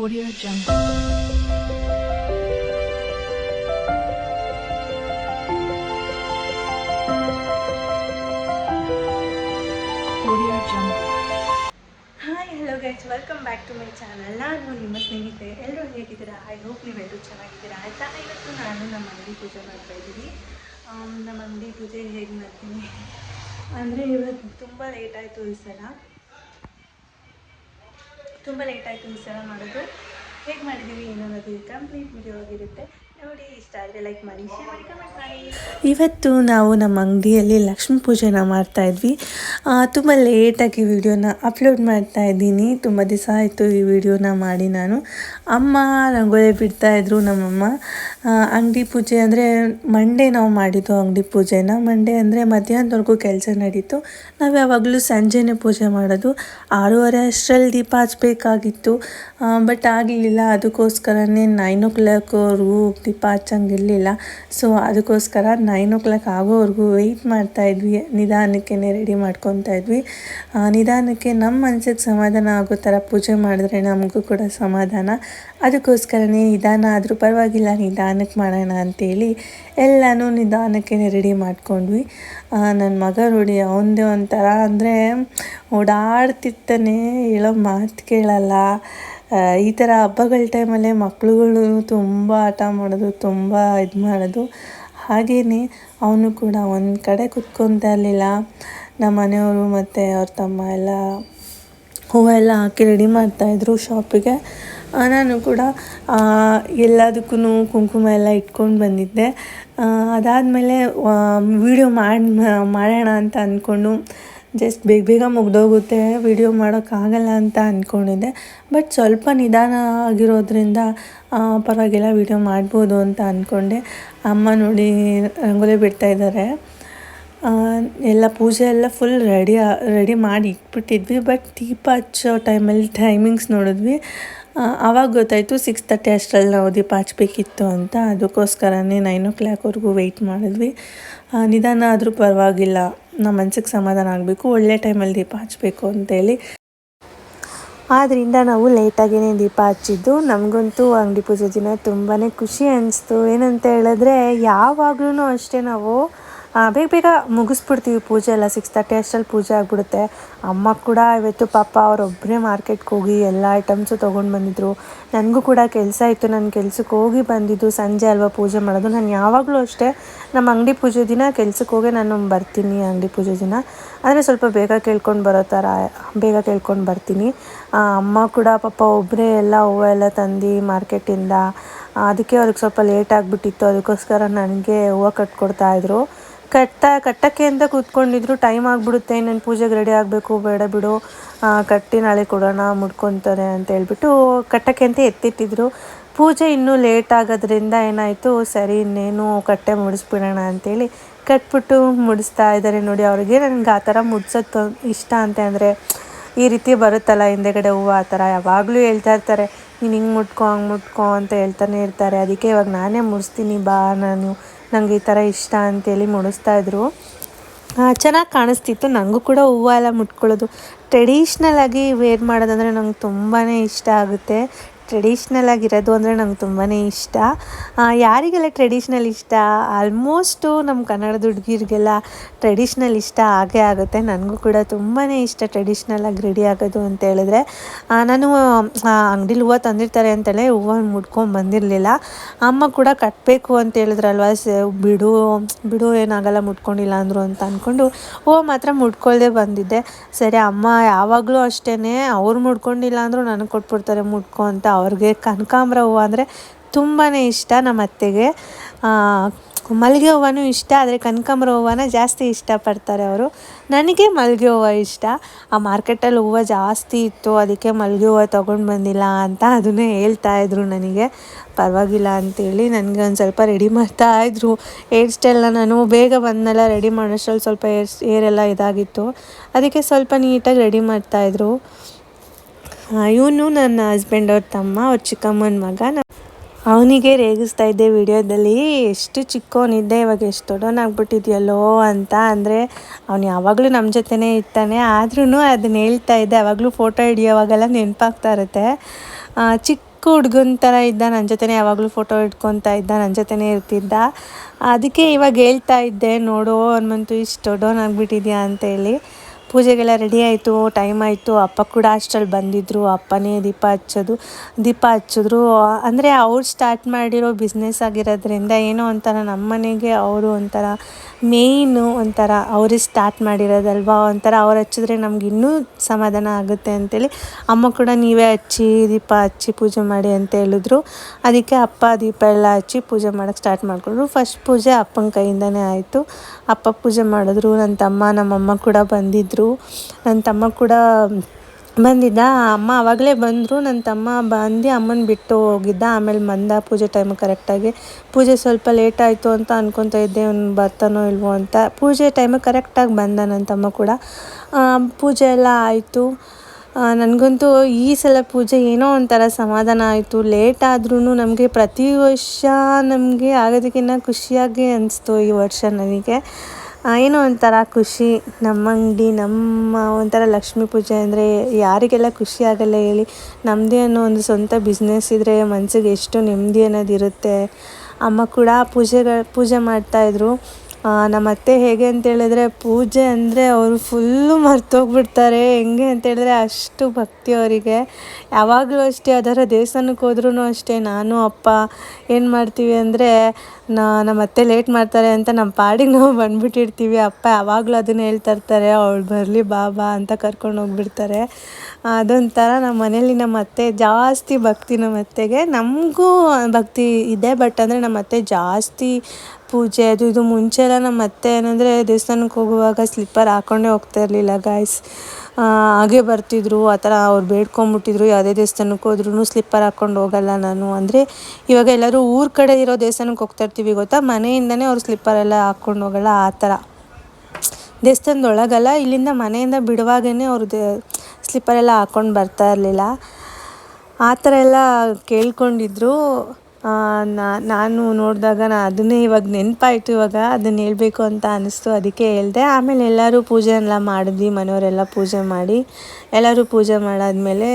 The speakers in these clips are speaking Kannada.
Audio Jungle. Audio Jungle. Hi hello guys welcome back to my channel ನಾನು ನಿಮ್ಮ ಸ್ನೇಹಿತೆ ಎಲ್ಲರೂ ಹೇಗಿದ್ದೀರಾ? ಐ ಹೋಪ್ ನೀವೆಲ್ಲರೂ ಚೆನ್ನಾಗಿದ್ದೀರಾ ಆಯಿತಾ ಇವತ್ತು ನಾನು ನಮ್ಮ ಅಂಗಡಿ ಪೂಜೆ ಮಾಡ್ತಾ ಇದ್ದೀನಿ. ನಮ್ಮ ಅಂಗಡಿ ಪೂಜೆ ಹೇಗೆ ಮಾಡ್ತೀನಿ? ಅಂದರೆ ಇವತ್ತು ತುಂಬ ಲೇಟ್ ಆಯಿತು ಈ ಸಲ. ತುಂಬ ಲೇಟ್ ಆಯಿತು ಈ ಸಲ ಮಾಡೋದು. ಹೇಗೆ ಮಾಡಿದ್ದೀವಿ ಏನನ್ನೋದು ಕಂಪ್ಲೀಟ್ ವಿಡಿಯೋ ಆಗಿರುತ್ತೆ. ಇವತ್ತು ನಾವು ನಮ್ಮ ಅಂಗಡಿಯಲ್ಲಿ ಲಕ್ಷ್ಮೀ ಪೂಜೆನ ಮಾಡ್ತಾ ಇದ್ವಿ. ತುಂಬ ಲೇಟಾಗಿ ವಿಡಿಯೋನ ಅಪ್ಲೋಡ್ ಮಾಡ್ತಾ ಇದ್ದೀನಿ. ತುಂಬ ದಿವಸ ಆಯಿತು ಈ ವಿಡಿಯೋನ ಮಾಡಿ ನಾನು. ಅಮ್ಮ ರಂಗೋಲಿ ಬಿಡ್ತಾ ಇದ್ರು ನಮ್ಮಮ್ಮ. ಅಂಗಡಿ ಪೂಜೆ ಅಂದರೆ ಮಂಡೇ ನಾವು ಮಾಡಿದ್ದು ಅಂಗಡಿ ಪೂಜೆನ. ಮಂಡೇ ಅಂದರೆ ಮಧ್ಯಾಹ್ನದವರೆಗೂ ಕೆಲಸ ನಡೀತು. ನಾವು ಯಾವಾಗಲೂ ಸಂಜೆನೇ ಪೂಜೆ ಮಾಡೋದು. ಆರೂವರೆ ಅಷ್ಟರಲ್ಲಿ ದೀಪ ಹಚ್ಚಬೇಕಾಗಿತ್ತು ಬಟ್ ಆಗಲಿಲ್ಲ. ಅದಕ್ಕೋಸ್ಕರನೇ ನೈನ್ ಓ ಕ್ಲಾಕ್ವರೆಗೂ ದೀಪ ಹಚ್ಚಂಗಿರಲಿಲ್ಲ. ಸೊ ಅದಕ್ಕೋಸ್ಕರ ನೈನ್ ಓ ಕ್ಲಾಕ್ ಆಗೋವರೆಗೂ ವೆಯ್ಟ್ ಮಾಡ್ತಾ ಇದ್ವಿ. ನಿಧಾನಕ್ಕೆ ರೆಡಿ ಮಾಡ್ಕೊತಾ ಇದ್ವಿ. ನಿಧಾನಕ್ಕೆ ನಮ್ಮ ಮನಸ್ಸಿಗೆ ಸಮಾಧಾನ ಆಗೋ ಥರ ಪೂಜೆ ಮಾಡಿದ್ರೆ ನಮಗೂ ಕೂಡ ಸಮಾಧಾನ. ಅದಕ್ಕೋಸ್ಕರನೇ ನಿಧಾನ ಆದರೂ ಪರವಾಗಿಲ್ಲ, ನಿಧಾನಕ್ಕೆ ಮಾಡೋಣ ಅಂತೇಳಿ ಎಲ್ಲನೂ ನಿಧಾನಕ್ಕೆ ರೆಡಿ ಮಾಡ್ಕೊಂಡ್ವಿ. ನನ್ನ ಮಗ ನೋಡಿ ಅವಂದೇ ಒಂಥರ ಅಂದರೆ ಓಡಾಡ್ತಿರ್ತಾನೆ, ಹೇಳೋ ಮಾತು ಕೇಳಲ್ಲ. ಈ ಥರ ಹಬ್ಬಗಳ ಟೈಮಲ್ಲೇ ಮಕ್ಕಳುಗಳು ತುಂಬ ಆಟ ಮಾಡೋದು, ತುಂಬ ಇದು ಮಾಡೋದು. ಹಾಗೆಯೇ ಅವನು ಕೂಡ ಒಂದು ಕಡೆ ಕುತ್ಕೊತಾ ಇರಲಿಲ್ಲ ನಮ್ಮ ಮನೆಯವರು ಮತ್ತು ಅವ್ರ ತಮ್ಮ ಎಲ್ಲ ಹೂವೆಲ್ಲ ಹಾಕಿ ರೆಡಿ ಮಾಡ್ತಾಯಿದ್ರು ಶಾಪಿಗೆ ನಾನು ಕೂಡ ಎಲ್ಲದಕ್ಕೂ ಕುಂಕುಮ ಎಲ್ಲ ಇಟ್ಕೊಂಡು ಬಂದಿದ್ದೆ. ಅದಾದಮೇಲೆ ವಿಡಿಯೋ ಮಾಡಿ ಮಾಡೋಣ ಅಂತ ಅಂದ್ಕೊಂಡು ಜಸ್ಟ್ ಬೇಗ ಬೇಗ ಮುಗ್ದೋಗುತ್ತೆ ವಿಡಿಯೋ ಮಾಡೋಕ್ಕಾಗಲ್ಲ ಅಂತ ಅಂದ್ಕೊಂಡಿದ್ದೆ ಬಟ್ ಸ್ವಲ್ಪ ನಿಧಾನ ಆಗಿರೋದ್ರಿಂದ ಪರವಾಗಿಲ್ಲ ವಿಡಿಯೋ ಮಾಡ್ಬೋದು ಅಂತ ಅಂದ್ಕೊಂಡೆ ಅಮ್ಮ ನೋಡಿ, ರಂಗೋಲಿ ಬಿಡ್ತಾಯಿದ್ದಾರೆ ಎಲ್ಲ ಪೂಜೆ ಎಲ್ಲ ಫುಲ್ ರೆಡಿ ರೆಡಿ ಮಾಡಿ ಇಟ್ಬಿಟ್ಟಿದ್ವಿ ಬಟ್ ದೀಪ ಹಚ್ಚೋ ಟೈಮಲ್ಲಿ ಟೈಮಿಂಗ್ಸ್ ನೋಡಿದ್ವಿ. ಆವಾಗ ಗೊತ್ತಾಯಿತು ಸಿಕ್ಸ್ ತರ್ಟಿ ಅಷ್ಟರಲ್ಲಿ ನಾವು ದೀಪ ಹಚ್ಚಬೇಕಿತ್ತು ಅಂತ. ಅದಕ್ಕೋಸ್ಕರನೇ ನೈನ್ ಓ ಕ್ಲಾಕ್ವರೆಗೂ ವೆಯ್ಟ್ ಮಾಡಿದ್ವಿ. ನಿಧಾನ ಆದರೂ ಪರವಾಗಿಲ್ಲ. ನಮ್ಮ ಮನ್ಸಿಗೆ ಸಮಾಧಾನ ಆಗಬೇಕು, ಒಳ್ಳೆ ಟೈಮಲ್ಲಿ ದೀಪ ಹಚ್ಚಬೇಕು ಅಂತೇಳಿ. ಆದ್ದರಿಂದ ನಾವು ಲೇಟಾಗಿಯೇ ದೀಪ ಹಚ್ಚಿದ್ದು. ನಮಗಂತೂ ಅಂಗಡಿ ಪೂಜೆ ದಿನ ತುಂಬಾ ಖುಷಿ ಅನಿಸ್ತು. ಏನಂತ ಹೇಳಿದ್ರೆ ಯಾವಾಗ್ಲೂ ಅಷ್ಟೇ ನಾವು ಬೇಗ ಬೇಗ ಮುಗಿಸ್ಬಿಡ್ತೀವಿ ಪೂಜೆ ಎಲ್ಲ ಸಿಕ್ಸ್ ತರ್ಟಿ ಅಷ್ಟರಲ್ಲಿ ಪೂಜೆ ಆಗಿಬಿಡುತ್ತೆ. ಅಮ್ಮ ಕೂಡ ಇವತ್ತು ಪಾಪ ಅವರೊಬ್ಬರೇ ಮಾರ್ಕೆಟ್ಗೆ ಹೋಗಿ ಎಲ್ಲ ಐಟಮ್ಸು ತೊಗೊಂಡು ಬಂದಿದ್ರು. ನನಗೂ ಕೂಡ ಕೆಲಸ ಇತ್ತು ನನ್ನ ಕೆಲಸಕ್ಕೆ ಹೋಗಿ ಬಂದಿದ್ದು ಸಂಜೆ ಅಲ್ವಾ ಪೂಜೆ ಮಾಡೋದು. ನಾನು ಯಾವಾಗಲೂ ಅಷ್ಟೇ ನಮ್ಮ ಅಂಗಡಿ ಪೂಜೆ ದಿನ ಕೆಲ್ಸಕ್ಕೆ ಹೋಗಿ ನಾನು ಬರ್ತೀನಿ ಅಂಗಡಿ ಪೂಜೆ ದಿನ. ಆದರೆ ಸ್ವಲ್ಪ ಬೇಗ ಕೇಳ್ಕೊಂಡು ಬರೋ ಥರ ಬೇಗ ಕೇಳ್ಕೊಂಡು ಬರ್ತೀನಿ. ಅಮ್ಮ ಕೂಡ ಪಾಪ ಒಬ್ಬರೇ ಎಲ್ಲ ಹೂವು ಎಲ್ಲ ತಂದು ಮಾರ್ಕೆಟಿಂದ ಅದಕ್ಕೆ ಅವ್ರಿಗೆ ಸ್ವಲ್ಪ ಲೇಟ್ ಆಗಿಬಿಟ್ಟಿತ್ತು. ಅದಕ್ಕೋಸ್ಕರ ನನಗೆ ಹೂವು ಕಟ್ಕೊಡ್ತಾಯಿದ್ರು ಕಟ್ಟ, ಕಟ್ಟಕ್ಕೆ ಅಂತ ಕೂತ್ಕೊಂಡಿದ್ರು ಟೈಮ್ ಆಗಿಬಿಡುತ್ತೆ ನಾನು ಪೂಜೆಗೆ ರೆಡಿ ಆಗಬೇಕು, ಬೇಡ ಬಿಡು ಕಟ್ಟಿ ನಾಳೆ ಕೊಡೋಣ, ಮುಡ್ಕೊತಾರೆ ಅಂತ ಹೇಳ್ಬಿಟ್ಟು ಕಟ್ಟಕ್ಕೆ ಅಂತ ಎತ್ತಿಟ್ಟಿದ್ರು. ಪೂಜೆ ಇನ್ನೂ ಲೇಟ್ ಆಗೋದ್ರಿಂದ ಏನಾಯಿತು, ಸರಿ, ಇನ್ನೇನು ಕಟ್ಟೆ ಮುಡಿಸ್ಬಿಡೋಣ ಅಂತೇಳಿ ಕಟ್ಬಿಟ್ಟು ಮುಡಿಸ್ತಾ ಇದ್ದಾರೆ ನೋಡಿ ಅವ್ರಿಗೆ. ನನಗೆ ಆ ಥರ ಮುಡ್ಸೋದು ಇಷ್ಟ ಅಂತ ಅಂದರೆ ಈ ರೀತಿ ಬರುತ್ತಲ್ಲ ಹಿಂದೆಗಡೆ ಹೂವು, ಆ ಥರ ಯಾವಾಗಲೂ ಹೇಳ್ತಾ ಇರ್ತಾರೆ, ನೀನು ಹಿಂಗೆ ಮುಟ್ಕೋ, ಹಂಗೆ ಮುಟ್ಕೋ ಅಂತ ಹೇಳ್ತಾನೆ ಇರ್ತಾರೆ. ಅದಕ್ಕೆ ಇವಾಗ ನಾನೇ ಮುಡಿಸ್ತೀನಿ, ಬಾ ನಾನು. ನನಗೆ ಈ ಥರ ಇಷ್ಟ ಅಂತೇಳಿ ಮುಡಿಸ್ತಾ ಇದ್ರು. ಚೆನ್ನಾಗಿ ಕಾಣಿಸ್ತಿತ್ತು. ನನಗೂ ಕೂಡ ಹೂವು ಎಲ್ಲ ಮುಟ್ಕೊಳ್ಳೋದು. ಟ್ರೆಡಿಷ್ನಲ್ ಆಗಿ ವೇರ್ ಮಾಡೋದಂದರೆ ನಂಗೆ ತುಂಬಾ ಇಷ್ಟ ಆಗುತ್ತೆ. ಟ್ರೆಡಿಷ್ನಲ್ ಆಗಿರೋದು ಅಂದರೆ ನಂಗೆ ತುಂಬಾ ಇಷ್ಟ. ಯಾರಿಗೆಲ್ಲ ಟ್ರೆಡಿಷ್ನಲ್ ಇಷ್ಟ? ಆಲ್ಮೋಸ್ಟು ನಮ್ಮ ಕನ್ನಡದ ಹುಡುಗಿರಿಗೆಲ್ಲ ಟ್ರೆಡಿಷ್ನಲ್ ಇಷ್ಟ ಆಗೇ ಆಗುತ್ತೆ. ನನಗೂ ಕೂಡ ತುಂಬಾ ಇಷ್ಟ ಟ್ರೆಡಿಷ್ನಲ್ ಆಗಿ ರೆಡಿ ಆಗೋದು ಅಂತ ಹೇಳಿದ್ರೆ. ನಾನು ಅಂಗಡಿಲಿ ಹೂವು ತಂದಿರ್ತಾರೆ ಅಂತೇಳಿ ಹೂವು ಮುಡ್ಕೊಂಡು ಬಂದಿರಲಿಲ್ಲ. ಅಮ್ಮ ಕೂಡ ಕಟ್ಟಬೇಕು ಅಂತ ಹೇಳಿದ್ರಲ್ವಾ ಬಿಡು ಬಿಡು, ಏನಾಗಲ್ಲ ಮುಟ್ಕೊಂಡಿಲ್ಲ ಅಂದರು ಅಂತ ಅಂದ್ಕೊಂಡು ಹೂವು ಮಾತ್ರ ಮುಟ್ಕೊಳ್ದೆ ಬಂದಿದ್ದೆ. ಸರಿ, ಅಮ್ಮ ಯಾವಾಗಲೂ ಅಷ್ಟೇ ಅವ್ರು ಮುಡ್ಕೊಂಡಿಲ್ಲ ಅಂದರೂ ನನಗೆ ಕೊಟ್ಬಿಡ್ತಾರೆ ಮುಟ್ಕೊ ಅಂತ ಅವ್ರಿಗೆ ಕನಕಾಂಬ್ರ ಹೂವು ಅಂದರೆ ತುಂಬಾ ಇಷ್ಟ ನಮ್ಮ ಅತ್ತೆಗೆ. ಮಲ್ಲಿಗೆ ಹೂವನೂ ಇಷ್ಟ, ಆದರೆ ಕನಕಾಂಬ್ರ ಹೂವನ ಜಾಸ್ತಿ ಇಷ್ಟಪಡ್ತಾರೆ ಅವರು. ನನಗೆ ಮಲ್ಲಿಗೆ ಹೂವು ಇಷ್ಟ. ಆ ಮಾರ್ಕೆಟಲ್ಲಿ ಹೂವು ಜಾಸ್ತಿ ಇತ್ತು, ಅದಕ್ಕೆ ಮಲ್ಲಿಗೆ ಹೂವು ತೊಗೊಂಡು ಬಂದಿಲ್ಲ ಅಂತ ಅದನ್ನೇ ಹೇಳ್ತಾ ಇದ್ರು ನನಗೆ. ಪರವಾಗಿಲ್ಲ ಅಂತೇಳಿ ನನಗೆ ಒಂದು ಸ್ವಲ್ಪ ರೆಡಿ ಮಾಡ್ತಾ ಇದ್ರು. ಹೇರ್ ಸ್ಟೈಲ್ನ ನಾನು ಬೇಗ ಬಂದನೆಲ್ಲ ರೆಡಿ ಮಾಡೋಷ್ಟರಲ್ಲಿ ಸ್ವಲ್ಪ ಹೇರ್ ಏರೆಲ್ಲ ಇದಾಗಿತ್ತು. ಅದಕ್ಕೆ ಸ್ವಲ್ಪ ನೀಟಾಗಿ ರೆಡಿ ಮಾಡ್ತಾಯಿದ್ರು ಇವನು ನನ್ನ ಹಸ್ಬೆಂಡ್ ಅವ್ರ ತಮ್ಮ, ಅವ್ರ ಚಿಕ್ಕಮ್ಮನ ಮಗ. ಅವನಿಗೆ ರೇಗಿಸ್ತಾ ಇದ್ದೆ ವಿಡಿಯೋದಲ್ಲಿ, ಎಷ್ಟು ಚಿಕ್ಕವನಿದ್ದೆ ಇವಾಗ ಎಷ್ಟು ದೊಡ್ಡವನಾಗ್ಬಿಟ್ಟಿದ್ಯಲ್ಲೋ ಅಂತ. ಅಂದರೆ, ಅವನು ಯಾವಾಗಲೂ ನಮ್ಮ ಜೊತೆನೇ ಇರ್ತಾನೆ. ಆದ್ರೂ ಅದನ್ನ ಹೇಳ್ತಾ ಇದ್ದೆ. ಯಾವಾಗಲೂ ಫೋಟೋ ಹಿಡಿಯೋವಾಗೆಲ್ಲ ನೆನಪಾಗ್ತಾ ಇರುತ್ತೆ. ಚಿಕ್ಕ ಹುಡುಗನ ಥರ ಇದ್ದ ನನ್ನ ಜೊತೆನೇ, ಯಾವಾಗಲೂ ಫೋಟೋ ಇಟ್ಕೊತಾ ಇದ್ದ ನನ್ನ ಜೊತೆನೇ ಇರ್ತಿದ್ದ. ಅದಕ್ಕೆ ಇವಾಗ ಹೇಳ್ತಾ ಇದ್ದೆ, ನೋಡು ಅವನ್ಮಂತೂ ಇಷ್ಟು ದೊಡ್ಡವನಾಗ್ಬಿಟ್ಟಿದ್ಯಾ ಅಂತೇಳಿ ಪೂಜೆಗೆಲ್ಲ ರೆಡಿ ಆಯಿತು ಟೈಮ್ ಆಯಿತು. ಅಪ್ಪ ಕೂಡ ಅಷ್ಟರಲ್ಲಿ ಬಂದಿದ್ದರು ಅಪ್ಪನೇ ದೀಪ ಹಚ್ಚೋದು, ದೀಪ ಹಚ್ಚಿದ್ರು. ಅಂದರೆ ಅವ್ರು ಸ್ಟಾರ್ಟ್ ಮಾಡಿರೋ ಬಿಸ್ನೆಸ್ ಆಗಿರೋದ್ರಿಂದ ಏನೋ ಒಂಥರ ನಮ್ಮ ಮನೆಗೆ ಅವರು ಒಂಥರ ಮೇಯ್ನು ಒಂಥರ ಅವ್ರಿಗೆ ಸ್ಟಾರ್ಟ್ ಮಾಡಿರೋದಲ್ವಾ? ಒಂಥರ ಅವ್ರು ಹಚ್ಚಿದ್ರೆ ನಮ್ಗೆ ಇನ್ನೂ ಸಮಾಧಾನ ಆಗುತ್ತೆ ಅಂತೇಳಿ ಅಮ್ಮ ಕೂಡ ನೀವೇ ಹಚ್ಚಿ, ದೀಪ ಹಚ್ಚಿ ಪೂಜೆ ಮಾಡಿ ಅಂತ ಹೇಳಿದ್ರು. ಅದಕ್ಕೆ ಅಪ್ಪ ದೀಪ ಎಲ್ಲ ಹಚ್ಚಿ ಪೂಜೆ ಮಾಡೋಕ್ಕೆ ಸ್ಟಾರ್ಟ್ ಮಾಡಿಕೊಂಡ್ರು. ಫಸ್ಟ್ ಪೂಜೆ ಅಪ್ಪನ ಕೈಯಿಂದನೇ ಆಯಿತು. ಅಪ್ಪ ಪೂಜೆ ಮಾಡಿದ್ರು. ನನ್ನ ತಮ್ಮ, ನಮ್ಮಮ್ಮ ಕೂಡ ಬಂದಿದ್ದರು ನನ್ನ ತಮ್ಮ ಕೂಡ ಬಂದಿದ್ದ. ಅಮ್ಮ ಅವಾಗಲೇ ಬಂದರು. ನನ್ನ ತಮ್ಮ ಬಂದು ಅಮ್ಮನ ಬಿಟ್ಟು ಹೋಗಿದ್ದ. ಆಮೇಲೆ ಬಂದ. ಪೂಜೆ ಟೈಮ್ ಕರೆಕ್ಟಾಗಿ ಪೂಜೆ ಸ್ವಲ್ಪ ಲೇಟ್ ಆಯಿತು ಅಂತ ಅನ್ಕೊತಾ ಇದ್ದೆ. ಅವ್ನು ಬರ್ತಾನೋ ಇಲ್ವೋ ಅಂತ. ಪೂಜೆ ಟೈಮಿಗೆ ಕರೆಕ್ಟಾಗಿ ಬಂದ ನನ್ನ ತಮ್ಮ ಕೂಡ. ಪೂಜೆ ಎಲ್ಲ ಆಯಿತು. ನನಗಂತೂ ಈ ಸಲ ಪೂಜೆ ಏನೋ ಒಂಥರ ಸಮಾಧಾನ ಆಯಿತು. ಲೇಟ್ ಆದ್ರೂ ನಮಗೆ ಪ್ರತಿ ವರ್ಷ ನಮಗೆ ಆಗೋದಕ್ಕಿಂತ ಖುಷಿಯಾಗಿ ಅನಿಸ್ತು ಈ ವರ್ಷ ನನಗೆ. ಏನೋ ಒಂಥರ ಖುಷಿ, ನಮ್ಮ ಅಂಗಡಿ, ನಮ್ಮ ಒಂಥರ ಲಕ್ಷ್ಮೀ ಪೂಜೆ ಅಂದರೆ ಯಾರಿಗೆಲ್ಲ ಖುಷಿ ಆಗಲ್ಲ ಹೇಳಿ ನಮ್ಮದೇ ಅನ್ನೋ ಒಂದು ಸ್ವಂತ ಬಿಸ್ನೆಸ್ ಇದ್ದರೆ ಮನಸ್ಸಿಗೆ ಎಷ್ಟು ನೆಮ್ಮದಿ ಅನ್ನೋದಿರುತ್ತೆ ಅಮ್ಮ ಕೂಡ ಪೂಜೆಗಳ, ಪೂಜೆ ಮಾಡ್ತಾಯಿದ್ರು ನಮ್ಮ ಅತ್ತೆ ಹೇಗೆ ಅಂತೇಳಿದ್ರೆ ಪೂಜೆ ಅಂದರೆ ಅವರು ಫುಲ್ಲು ಮರ್ತೋಗ್ಬಿಡ್ತಾರೆ. ಹೆಂಗೆ ಅಂತೇಳಿದ್ರೆ ಅಷ್ಟು ಭಕ್ತಿ ಅವರಿಗೆ. ಯಾವಾಗಲೂ ಅಷ್ಟೇ, ಅದರ ದೇವಸ್ಥಾನಕ್ಕೆ ಹೋದ್ರೂ ಅಷ್ಟೇ. ನಾನು, ಅಪ್ಪ ಏನು ಮಾಡ್ತೀವಿ ಅಂದರೆ ನಾ ನಮ್ಮ ಅತ್ತೆ ಲೇಟ್ ಮಾಡ್ತಾರೆ ಅಂತ ನಮ್ಮ ಪಾಡಿಗೆ ನಾವು ಬಂದ್ಬಿಟ್ಟಿರ್ತೀವಿ. ಅಪ್ಪ ಯಾವಾಗಲೂ ಅದನ್ನು ಹೇಳ್ತಾ ಇರ್ತಾರೆ. ಅವಳು ಬರಲಿ ಬಾ ಬಾ ಅಂತ ಕರ್ಕೊಂಡು ಹೋಗ್ಬಿಡ್ತಾರೆ. ಅದೊಂಥರ ನಮ್ಮ ಮನೇಲಿ ನಮ್ಮ ಅತ್ತೆ ಜಾಸ್ತಿ ಭಕ್ತಿ ನಮ್ಮ ಅತ್ತೆಗೆ. ನಮಗೂ ಭಕ್ತಿ ಇದೆ ಬಟ್ ಅಂದರೆ ನಮ್ಮ ಅತ್ತೆ ಜಾಸ್ತಿ ಪೂಜೆ, ಅದು ಇದು ಮುಂಚೆ ಎಲ್ಲ ನಮ್ಮ ಅತ್ತೆ ಏನಂದರೆ ದೇವಸ್ಥಾನಕ್ಕೆ ಹೋಗುವಾಗ ಸ್ಲಿಪ್ಪರ್ ಹಾಕ್ಕೊಂಡೇ ಹೋಗ್ತಾ ಇರಲಿಲ್ಲ ಗಾಯ್ಸ್ ಹಾಗೆ ಬರ್ತಿದ್ರು, ಆ ಥರ ಅವ್ರು ಬೇಡ್ಕೊಂಬಿಟ್ಟಿದ್ರು, ಯಾವುದೇ ದೇವಸ್ಥಾನಕ್ಕೆ ಹೋದ್ರೂ ಸ್ಲಿಪ್ಪರ್ ಹಾಕ್ಕೊಂಡು ಹೋಗಲ್ಲ ನಾನು ಅಂದರೆ ಇವಾಗ ಎಲ್ಲರೂ ಊರ ಕಡೆ ಇರೋ ದೇವಸ್ಥಾನಕ್ಕೆ ಹೋಗ್ತಾ ಇರ್ತೀವಿ ಗೊತ್ತಾ? ಮನೆಯಿಂದನೇ ಅವ್ರು ಸ್ಲಿಪ್ಪರ್ ಎಲ್ಲ ಹಾಕ್ಕೊಂಡು ಹೋಗಲ್ಲ ಆ ಥರ. ದೇವಸ್ಥಾನದೊಳಗಲ್ಲ, ಇಲ್ಲಿಂದ ಮನೆಯಿಂದ ಬಿಡುವಾಗೇ ಅವ್ರ ದೇ ಸ್ಲಿಪ್ಪರೆಲ್ಲ ಹಾಕ್ಕೊಂಡು ಬರ್ತಾ ಇರಲಿಲ್ಲ. ಆ ಥರ ಎಲ್ಲ ಕೇಳ್ಕೊಂಡಿದ್ರು. ನಾನು ನೋಡಿದಾಗ ನಾ ಅದನ್ನೇ ಇವಾಗ ನೆನಪಾಯಿತು ಇವಾಗ ಅದನ್ನ ಹೇಳಬೇಕು ಅಂತ ಅನ್ನಿಸ್ತು ಅದಕ್ಕೆ ಹೇಳಿದೆ. ಆಮೇಲೆ ಎಲ್ಲರೂ ಪೂಜೆ ಎಲ್ಲ ಮಾಡಿದ್ವಿ, ಮನೆಯವರೆಲ್ಲ ಪೂಜೆ ಮಾಡಿ. ಎಲ್ಲರೂ ಪೂಜೆ ಮಾಡಾದಮೇಲೆ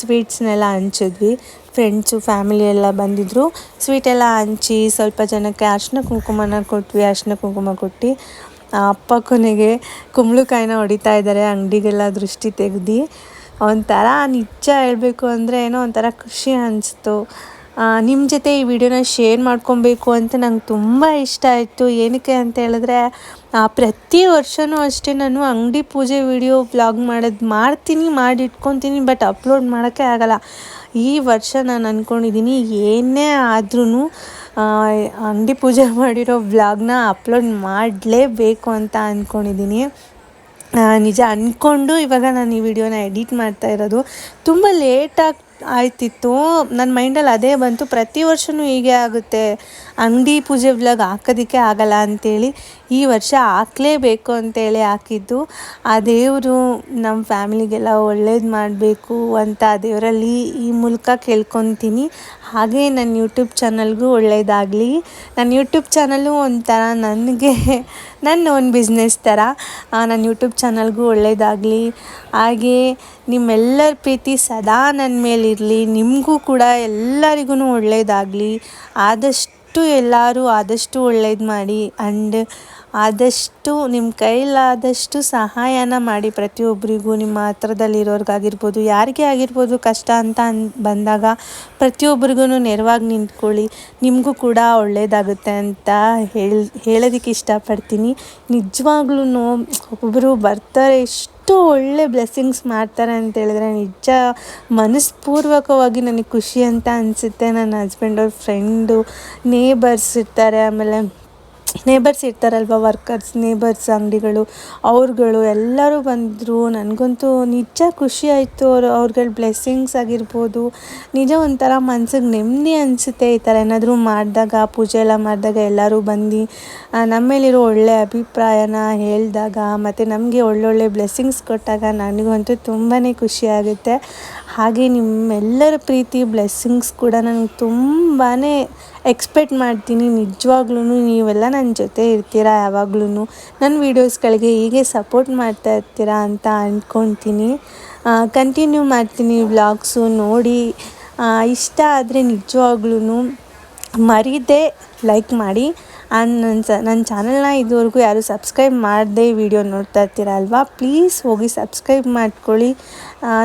ಸ್ವೀಟ್ಸ್ನೆಲ್ಲ ಹಂಚಿದ್ವಿ. ಫ್ರೆಂಡ್ಸು ಫ್ಯಾಮಿಲಿ ಎಲ್ಲ ಬಂದಿದ್ದರು ಸ್ವೀಟೆಲ್ಲ ಹಂಚಿ ಸ್ವಲ್ಪ ಜನಕ್ಕೆ ಅರ್ಶಿನ ಕುಂಕುಮನ ಕೊಟ್ವಿ ಅರ್ಶಿನ ಕುಂಕುಮ ಕೊಟ್ಟು. ಅಪ್ಪ ಕೊನೆಗೆ ಕುಂಬಳಕಾಯಿನ ಹೊಡಿತಾ ಇದ್ದಾರೆ, ಅಂಗಡಿಗೆಲ್ಲ ದೃಷ್ಟಿ ತೆಗ್ದು. ಒಂಥರ ನಿಜ ಹೇಳಬೇಕು ಅಂದರೆ ಏನೋ ಒಂಥರ ಖುಷಿ ಅನಿಸ್ತು. ನಿಮ್ಮ ಜೊತೆ ಈ ವಿಡಿಯೋನ ಶೇರ್ ಮಾಡ್ಕೊಬೇಕು ಅಂತ ನಂಗೆ ತುಂಬ ಇಷ್ಟ ಆಯಿತು. ಏನಕ್ಕೆ ಅಂತ ಹೇಳಿದ್ರೆ ಪ್ರತಿ ವರ್ಷವೂ ಅಷ್ಟೇ ನಾನು ಅಂಗಡಿ ಪೂಜೆ ವಿಡಿಯೋ ವ್ಲಾಗ್ ಮಾಡೋದು ಮಾಡ್ತೀನಿ ಮಾಡಿ ಬಟ್ ಅಪ್ಲೋಡ್ ಮಾಡೋಕ್ಕೆ ಆಗಲ್ಲ. ಈ ವರ್ಷ ನಾನು ಅಂದ್ಕೊಂಡಿದ್ದೀನಿ ಏನೇ ಆದ್ರೂ ಅಂಗಡಿ ಪೂಜೆ ಮಾಡಿರೋ ವ್ಲಾಗ್ನ ಅಪ್ಲೋಡ್ ಮಾಡಲೇಬೇಕು ಅಂತ ಅಂದ್ಕೊಂಡಿದ್ದೀನಿ ನಿಜ ಅಂದ್ಕೊಂಡು ಇವಾಗ ನಾನು ಈ ವಿಡಿಯೋನ ಎಡಿಟ್ ಮಾಡ್ತಾ ಇರೋದು. ತುಂಬ ಲೇಟಾಗಿ ಆಯ್ತಿತ್ತು. ನನ್ನ ಮೈಂಡಲ್ಲಿ ಅದೇ ಬಂತು. ಪ್ರತಿ ವರ್ಷವೂ ಹೀಗೆ ಆಗುತ್ತೆ. ಅಂಗಡಿ ಪೂಜೆ ಬ್ಲಾಗ್ ಹಾಕೋದಕ್ಕೆ ಆಗಲ್ಲ ಅಂತೇಳಿ ಈ ವರ್ಷ ಹಾಕಲೇಬೇಕು ಅಂತೇಳಿ ಹಾಕಿದ್ದು. ಆ ದೇವರು ನಮ್ಮ ಫ್ಯಾಮಿಲಿಗೆಲ್ಲ ಒಳ್ಳೇದು ಮಾಡಬೇಕು ಅಂತ ದೇವರಲ್ಲಿ ಈ ಮೂಲಕ ಕೇಳ್ಕೊತೀನಿ. ಹಾಗೆ ನನ್ನ ಯೂಟ್ಯೂಬ್ ಚಾನಲ್ಗೂ ಒಳ್ಳೇದಾಗಲಿ. ನನ್ನ ಯೂಟ್ಯೂಬ್ ಚಾನಲ್ಲು ಒಂಥರ ನನಗೆ ನನ್ನ ಒಂದು ಬಿಸ್ನೆಸ್ ಥರ ನನ್ನ ಯೂಟ್ಯೂಬ್ ಚಾನಲ್ಗೂ ಒಳ್ಳೇದಾಗಲಿ. ಹಾಗೆ ನಿಮ್ಮೆಲ್ಲರ ಪ್ರೀತಿ ಸದಾ ನನ್ನ ಮೇಲಿರಲಿ. ನಿಮಗೂ ಕೂಡ ಎಲ್ಲರಿಗೂ ಒಳ್ಳೆಯದಾಗಲಿ ಆದಷ್ಟು ಎಲ್ಲರೂ ಆದಷ್ಟು ಒಳ್ಳೇದು ಮಾಡಿ ಆ್ಯಂಡ್ ಆದಷ್ಟು ನಿಮ್ಮ ಕೈಲಾದಷ್ಟು ಸಹಾಯನ ಮಾಡಿ ಪ್ರತಿಯೊಬ್ಬರಿಗೂ ನಿಮ್ಮ ಹತ್ರದಲ್ಲಿರೋರ್ಗಾಗಿರ್ಬೋದು, ಯಾರಿಗೆ ಆಗಿರ್ಬೋದು ಕಷ್ಟ ಅಂತ ಅನ್, ಬಂದಾಗ ಪ್ರತಿಯೊಬ್ಬರಿಗೂ ನೆರವಾಗಿ ನಿಂತ್ಕೊಳ್ಳಿ. ನಿಮಗೂ ಕೂಡ ಒಳ್ಳೆಯದಾಗುತ್ತೆ ಅಂತ ಹೇಳಿ, ಹೇಳೋದಕ್ಕೆ ಇಷ್ಟಪಡ್ತೀನಿ. ನಿಜವಾಗ್ಲೂ ಒಬ್ಬೊಬ್ಬರು ಬರ್ತಾರೆ ಎಷ್ಟು ಒಳ್ಳೆ ಬ್ಲೆಸ್ಸಿಂಗ್ಸ್ ಮಾಡ್ತಾರೆ ಅಂತ ಹೇಳಿದ್ರೆ ನಿಜ ಮನಸ್ಪೂರ್ವಕವಾಗಿ ನನಗೆ ಖುಷಿ ಅಂತ ಅನಿಸುತ್ತೆ. ನನ್ನ ಹಸ್ಬೆಂಡ್ ಅವ್ರ ಫ್ರೆಂಡು ನೇಬರ್ಸ್ ಇರ್ತಾರೆ, ಆಮೇಲೆ ನೇಬರ್ಸ್ ಇರ್ತಾರಲ್ವ ವರ್ಕರ್ಸ್ ನೇಬರ್ಸ್ ಅಂಗಡಿಗಳು, ಅವ್ರುಗಳು ಎಲ್ಲರೂ ಬಂದರು. ನನಗಂತೂ ನಿಜ ಖುಷಿ ಆಯಿತು. ಅವ್ರು, ಅವ್ರುಗಳ ಬ್ಲೆಸ್ಸಿಂಗ್ಸ್ ಆಗಿರ್ಬೋದು. ನಿಜ ಒಂಥರ ಮನ್ಸಿಗೆ ನೆಮ್ಮದಿ ಅನಿಸುತ್ತೆ ಈ ಥರ ಏನಾದರೂ ಮಾಡಿದಾಗ, ಪೂಜೆ ಎಲ್ಲ ಮಾಡಿದಾಗ ಎಲ್ಲರೂ ಬಂದು ನಮ್ಮ ಮೇಲಿರೋ ಒಳ್ಳೆಯ ಅಭಿಪ್ರಾಯನ ಹೇಳಿದಾಗ, ಮತ್ತು ನಮಗೆ ಒಳ್ಳೊಳ್ಳೆ ಬ್ಲೆಸ್ಸಿಂಗ್ಸ್ ಕೊಟ್ಟಾಗ ನನಗಂತೂ ತುಂಬಾ ಖುಷಿ ಆಗುತ್ತೆ. ಹಾಗೆ ನಿಮ್ಮೆಲ್ಲರ ಪ್ರೀತಿ ಬ್ಲೆಸ್ಸಿಂಗ್ಸ್ ಕೂಡ ನನಗೆ ತುಂಬಾ ಎಕ್ಸ್ಪೆಕ್ಟ್ ಮಾಡ್ತೀನಿ. ನಿಜವಾಗ್ಲೂ ನೀವೆಲ್ಲ ನನ್ನ ಜೊತೆ ಇರ್ತೀರಾ? ಯಾವಾಗ್ಲೂ ನನ್ನ ವೀಡಿಯೋಸ್ಗಳಿಗೆ ಹೀಗೆ ಸಪೋರ್ಟ್ ಮಾಡ್ತಾ ಇರ್ತೀರಾ ಅಂತ ಅಂದ್ಕೊತೀನಿ ಕಂಟಿನ್ಯೂ ಮಾಡ್ತೀನಿ ವ್ಲಾಗ್ಸು ನೋಡಿ. ಇಷ್ಟ ಆದರೆ ನಿಜವಾಗ್ಲೂ ಮರೀದೆ ಲೈಕ್ ಮಾಡಿ. ಆ್ಯಂಡ್ ನನ್ನ ಸ ನನ್ನ ಚಾನಲ್ನ ಇದುವರೆಗೂ ಯಾರು ಸಬ್ಸ್ಕ್ರೈಬ್ ಮಾಡದೆ ವಿಡಿಯೋ ನೋಡ್ತಾ ಇರ್ತೀರ ಅಲ್ವಾ? ಪ್ಲೀಸ್ ಹೋಗಿ ಸಬ್ಸ್ಕ್ರೈಬ್ ಮಾಡ್ಕೊಳ್ಳಿ.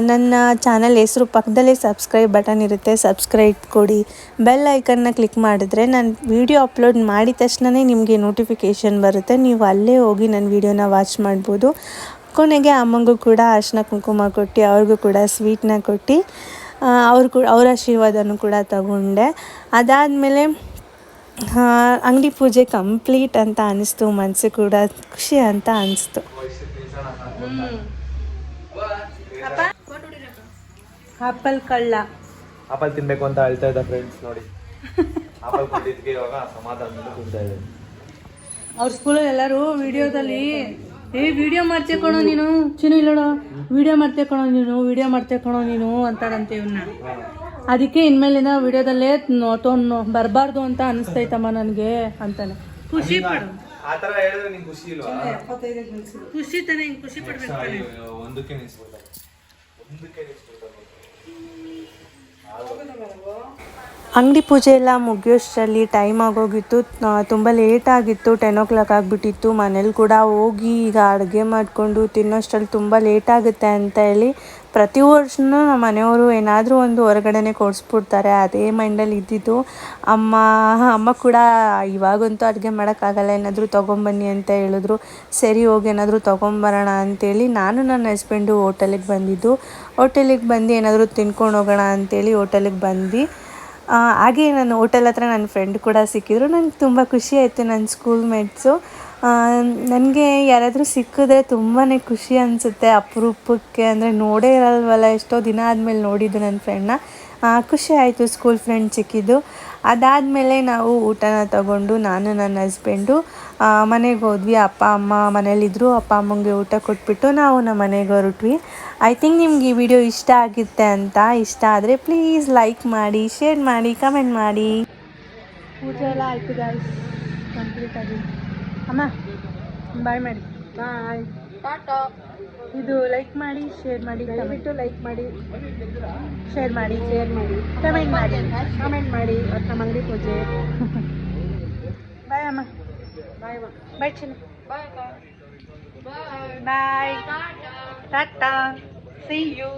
ನನ್ನ ಚಾನಲ್ ಹೆಸರು ಪಕ್ಕದಲ್ಲೇ ಸಬ್ಸ್ಕ್ರೈಬ್ ಬಟನ್ ಇರುತ್ತೆ. ಸಬ್ಸ್ಕ್ರೈಬ್ ಕೊಡಿ. ಬೆಲ್ ಐಕನ್ನ ಕ್ಲಿಕ್ ಮಾಡಿದ್ರೆ ನಾನು ವಿಡಿಯೋ ಅಪ್ಲೋಡ್ ಮಾಡಿದ ತಕ್ಷಣವೇ ನಿಮಗೆ ನೋಟಿಫಿಕೇಷನ್ ಬರುತ್ತೆ. ನೀವು ಅಲ್ಲೇ ಹೋಗಿ ನನ್ನ ವಿಡಿಯೋನ ವಾಚ್ ಮಾಡ್ಬೋದು. ಕೊನೆಗೆ ಅಮ್ಮಂಗೂ ಕೂಡ ಅರ್ಶಿನ ಕುಂಕುಮ ಕೊಟ್ಟು, ಅವ್ರಿಗೂ ಕೂಡ ಸ್ವೀಟ್ನ ಕೊಟ್ಟು ಅವ್ರು ಕೂಡ ಅವ್ರ ಆಶೀರ್ವಾದನೂ ಕೂಡ ತಗೊಂಡೆ. ಅದಾದಮೇಲೆ ಅಂಗಡಿ ಪೂಜೆ ಕಂಪ್ಲೀಟ್ ಅಂತ ಅನಿಸ್ತು ಮನಸ್ಸು ಕೂಡ ಖುಷಿ ಅಂತ ಅನಿಸ್ತು. ಆಪಲ್ ಕಳ್ಳ. ಆಪಲ್ ತಿನ್ಬೇಕು ಅಂತ ಹೇಳ್ತಾ ಇದ್ದ ಫ್ರೆಂಡ್ಸ್ ನೋಡಿ. ಆಪಲ್ ಕೊಟ್ಟಿದ್ಕೆ ಇವಾಗ ಸಮಾಧಾನದಿಂದ ತಿಂತಾ ಇದ್ದೀನಿ. ಅವ್ರ ಸ್ಕೂಲಲ್ಲಿ ಎಲ್ಲರೂ ವಿಡಿಯೋದಲ್ಲಿ ಏ ವಿಡಿಯೋ ಮಾಡ್ತೀಯ ಕಣೋ ನೀನು. ಚಿನ್ನ ಇಲ್ಲೋಡ ವಿಡಿಯೋ ಮಾಡ್ತೀಯ ಕಣೋ ನೀನು ವಿಡಿಯೋ ಮಾಡ್ತೀಯ ಕಣೋ ನೀನು ಅಂತಾರಂತೆ ಇವನ್ನ ಅದಕ್ಕೆ ಇನ್ಮೇಲಿನ ವಿಡಿಯೋದಲ್ಲೇ ತೊಗೊಂಡು ಬರಬಾರ್ದು ಅಂತ ಅನಿಸ್ತೈತಮ್ಮ ನನಗೆ ಅಂತಾನೆ. ಖುಷಿ ಪಡು. ಆ ಹೇಳಿದ್ರೆ ನಿಂಗೆ ಖುಷಿ ಇಲ್ವಾ? ಖುಷಿ ತಾನೆ ಹಿಂಗ್ ಖುಷಿ ಪಡ್ಬೇಕು ತಾನೆ? ಅಯ್ಯೋ, ಒಂದಕ್ಕೆ ನಿಲ್ಸ್ಬಿಡ್ತಾರೆ ಒಂದಕ್ಕೆ ನಿಲ್ಸ್ಬಿಡ್ತಾರೆ ಅಂಗಡಿ ಪೂಜೆ ಎಲ್ಲ ಮುಗಿಯೋಷ್ಟರಲ್ಲಿ ಟೈಮ್ ಆಗೋಗಿತ್ತು. ತುಂಬ ಲೇಟ್ ಆಗಿತ್ತು. ಟೆನ್ ಓ ಕ್ಲಾಕ್ ಆಗಿಬಿಟ್ಟಿತ್ತು. ಮನೇಲಿ ಕೂಡ ಹೋಗಿ ಈಗ ಅಡುಗೆ ಮಾಡಿಕೊಂಡು ತಿನ್ನೋಷ್ಟರಲ್ಲಿ ತುಂಬ ಲೇಟ್ ಆಗುತ್ತೆ ಅಂತ ಹೇಳಿ ಪ್ರತಿ ವರ್ಷನೂ ನಮ್ಮ ಮನೆಯವರು ಏನಾದರೂ ಒಂದು ಹೊರಗಡೆನೆ ಕೊಡಿಸ್ಬಿಡ್ತಾರೆ. ಅದೇ ಮೈಂಡಲ್ಲಿ ಇದ್ದಿದ್ದು. ಅಮ್ಮ ಅಮ್ಮ ಕೂಡ ಇವಾಗಂತೂ ಅಡುಗೆ ಮಾಡೋಕ್ಕಾಗಲ್ಲ. ಏನಾದರೂ ತೊಗೊಂಬನ್ನಿ ಅಂತ ಹೇಳಿದ್ರು. ಸರಿ, ಹೋಗಿ ಏನಾದರೂ ತೊಗೊಂಬರೋಣ ಅಂತೇಳಿ ನಾನು ನನ್ನ ಹಸ್ಬೆಂಡು ಹೋಟೆಲಿಗೆ ಬಂದಿದ್ದು. ಹೋಟೆಲಿಗೆ ಬಂದು ಏನಾದರೂ ತಿನ್ಕೊಂಡು ಹೋಗೋಣ ಅಂತೇಳಿ ಹೋಟೆಲಿಗೆ ಬಂದು ಹಾಗೆ ನಾನು ಹೋಟೆಲ್ ಹತ್ರ ನನ್ನ ಫ್ರೆಂಡ್ ಕೂಡ ಸಿಕ್ಕಿದ್ರು. ನಂಗೆ ತುಂಬ ಖುಷಿ ಆಯಿತು ನನ್ನ ಸ್ಕೂಲ್ ಮೇಟ್ಸು ನನಗೆ ಯಾರಾದರೂ ಸಿಕ್ಕಿದ್ರೆ ತುಂಬಾ ಖುಷಿ ಅನಿಸುತ್ತೆ ಅಪರೂಪಕ್ಕೆ. ಅಂದರೆ ನೋಡೇ ಇರಲ್ವಲ್ಲ, ಎಷ್ಟೋ ದಿನ ಆದಮೇಲೆ ನೋಡಿದ್ದು ನನ್ನ ಫ್ರೆಂಡ್ನ ಖುಷಿ ಆಯಿತು ಸ್ಕೂಲ್ ಫ್ರೆಂಡ್ ಸಿಕ್ಕಿದ್ದು. ಅದಾದಮೇಲೆ ನಾವು ಊಟನ ತಗೊಂಡು ನಾನು ನನ್ನ ಹಸ್ಬೆಂಡು ಮನೆಗೆ ಹೋದ್ವಿ. ಅಪ್ಪ ಅಮ್ಮ ಮನೇಲಿದ್ದರು ಅಪ್ಪ ಅಮ್ಮಂಗೆ ಊಟ ಕೊಟ್ಬಿಟ್ಟು ನಾವು ನಮ್ಮ ಮನೆಗೆ ಹೊರಟ್ವಿ. ಐ ಥಿಂಕ್ ನಿಮ್ಗೆ ಈ ವಿಡಿಯೋ ಇಷ್ಟ ಆಗುತ್ತೆ ಅಂತ ಇಷ್ಟ ಆದರೆ ಪ್ಲೀಸ್ ಲೈಕ್ ಮಾಡಿ ಶೇರ್ ಮಾಡಿ ಕಮೆಂಟ್ ಮಾಡಿ. ಪೂಜೆ ಎಲ್ಲ ಆಯಿತು ಗಾಯ್ಸ್ ಕಂಪ್ಲೀಟ್ ಆಗಿ. ಅಮ್ಮ ಬಾಯ್ ಮಾಡಿ. ಬಾಯ್ ಇದು ಲೈಕ್ ಮಾಡಿ ಶೇರ್ ಮಾಡಿ ದಯವಿಟ್ಟು ಲೈಕ್ ಮಾಡಿ. ಶೇರ್ ಮಾಡಿ ಶೇರ್ ಮಾಡಿ. ಕಮೆಂಟ್ ಮಾಡಿ. ಕಮೆಂಟ್ ಮಾಡಿ. ಮತ್ತು ನಮ್ಮ ಅಂಗಡಿ ಪೂಜೆ. ಬಾಯ್ ಅಮ್ಮ. ಬಾಯ್ ಬಾಯ್ ಚಿನ್ನ. Bye bye tata see you